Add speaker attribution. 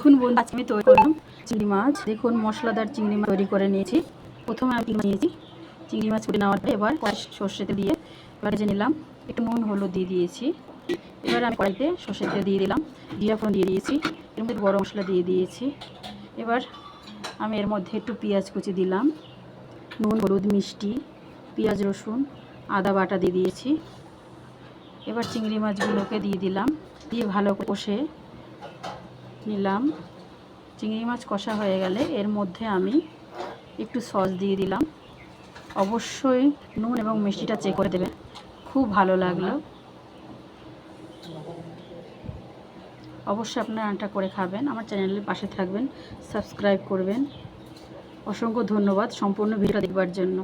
Speaker 1: দেখুন বন্ধু, আজকে আমি তৈরি করলাম চিংড়ি মাছ। দেখুন, মশলাদার চিংড়ি মাছ তৈরি করে নিয়েছি। প্রথমে আমি নিয়েছি। চিংড়ি মাছ কুটে নেওয়ার পরে এবার কড়াই সর্ষেতে দিয়ে এবার ভেজে নিলাম। একটু নুন, হলুদ দিয়ে দিয়েছি। এবার আমি কড়াইতে সর্ষের তেল দিয়ে দিলাম। জিরা দিয়ে দিয়েছি। এর মধ্যে গরম মশলা দিয়ে দিয়েছি। এবার আমি এর মধ্যে একটু পেঁয়াজ কুচি দিলাম। নুন, হলুদ, মিষ্টি, পেঁয়াজ, রসুন, আদা বাটা দিয়ে দিয়েছি। এবার চিংড়ি মাছগুলোকে দিয়ে দিলাম। দিয়ে ভালো করে কষে নিলাম। চিংড়ি মাছ কষা হয়ে গেলে এর মধ্যে আমি একটু সস দিয়ে দিলাম। অবশ্যই নুন এবং মিষ্টিটা চেক করে দেবে। খুব ভালো লাগল। অবশ্যই আপনারা রান্নাটা করে খাবেন। আমার চ্যানেলের পাশে থাকবেন, সাবস্ক্রাইব করবেন। অসংখ্য ধন্যবাদ সম্পূর্ণ ভিডিওটা দেখবার জন্য।